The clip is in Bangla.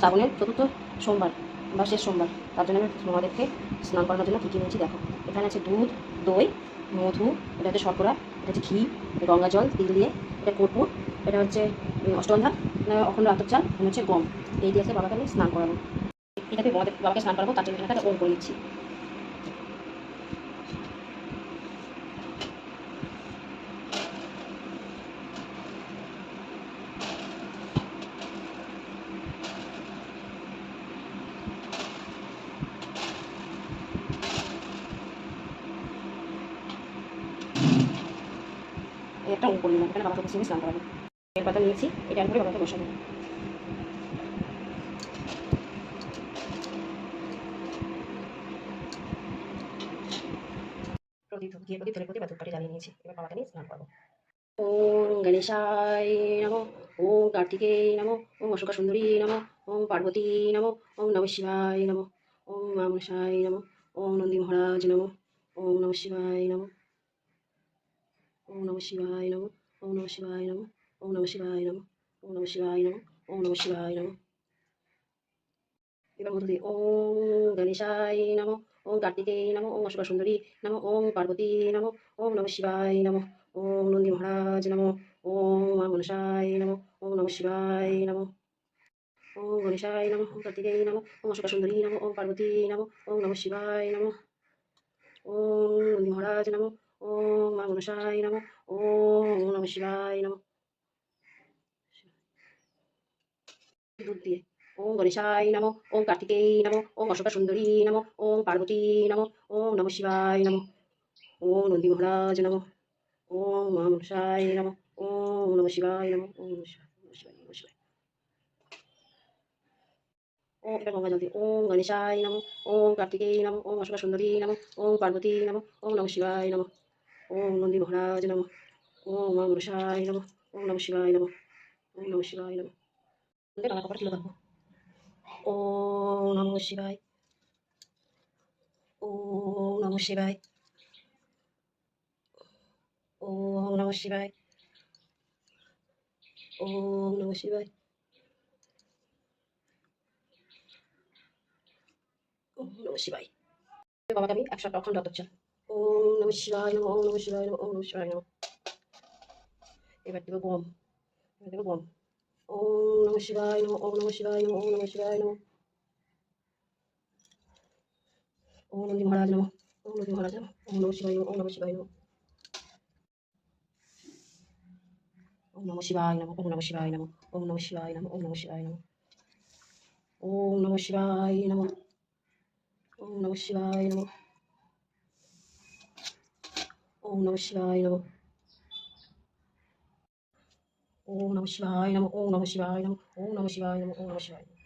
শ্রাবণের চতুর্থ সোমবার বা শেষ সোমবার, তার জন্য আমি তোমাদেরকে স্নান করানোর জন্য কী কী নিয়েছি দেখো। এখানে আছে দুধ, দই, মধু, এটা হচ্ছে শর্করা, এটা হচ্ছে ঘি গঙ্গা জল, তিল দিয়ে, এটা কর্পূর, এটা হচ্ছে অষ্টন্ধা অখণ্ড আতপ চাল হচ্ছে গম। এই দিয়ে আছে বাবাকে আমি স্নান করাবো। এটাকে বাবাকে স্নান করাবো, তার জন্য একটা ওম করে নিচ্ছি। একটা করে নিলাম এখানে বাবাকে বসে স্নান করাবো এর পাতা নিয়েছি, এটা করে বাবাকে বসাবো। প্রদীপ নিয়েছি, এবার বাবাকে নিয়ে স্নান করব। ওম গণেশায় নমো, ওম কার্তিকেয় নমো, ওম অশোকা সুন্দরী নমো, ওম পার্বতী নমো, ওম নম শিবায় নমো, ওম মামসায় নমো, ওম নন্দী মহারাজ নমো, ওম নম শিবায় নমো। ওম নম শিবায় নমো ওম নম শিবায় নমো ওম নম শিবায় নমো ওম নম শিবায় নমো ওম নম শিবায় নমো এবার মধু দিই ওম গণেশায় নমো ওম কার্তিকেয় নমো ওম অশোকা সুন্দরী নমো ওম পার্বতী নমো ওম নম শিবায় নমো ওম নন্দী মহারাজ নমো ওম মা মনসায় নমো ওম নম শিবায় নমো ওম গণেশায় নমো ওম কার্তিকেয় নমো ওম অশোকা সুন্দরী নমো নমো ওম নন্দী মহারাজ নমো ওম মা মনসায় ওম নম শিবায় নমো দুধ দিয়ে ওম গণেশায় নমো ওম কার্তিকেয় নমো ওম অশোকা সুন্দরী নমো ওম পার্বতী নমো ওম নম শিবায় নমো ওম নন্দী মহারাজ নমো ওম মা মনসায় ওম নম শিবায় নমো ওম নম শিবায় নমঃ শিবায় ওম এটা গঙ্গা জল ওম গণেশায় নমো ওম কার্তিকেয় নমো ওম অশোকা সুন্দরী নমো ওম পার্বতী নমো ওম নম শিবায় নমো ওম নন্দী মহারাজ নমো। ওম মা মনসায় নমো। ওম নম শিবায় নমো। ওম নম শিবায় নমো। কপাল তুলে রাখব ওম নম শিবায়। ওম নম শিবায়। ওম নম শিবায়। ওম নম শিবায়। নম শিবায়। বাবাকে আমি একশো অখণ্ড অতচ্ছা ওম নম শিবায় নম ওম নম শিবায় নম ওম নম শিবায় নম এবার দেবো গম এবার দেবো গম ওম নম শিবায় নম ওম নম শিবায় নম ওম নম শিবায় নম ওম নন্দী মহারাজ নম ওম নন্দী মহারাজ নম ওম নম শিবায় নম ওম নম শিবায় নম ओम नमः शिवाय नमः ओम नमः शिवाय नमः ओम नमः शिवाय नमः ओम नमः शिवाय नमः ओम नमः शिवाय नमः ओम नमः शिवाय नमः オーナノシワイノオノシワイノオのシワイノオノシワイノオノシワイノオーノシワイノ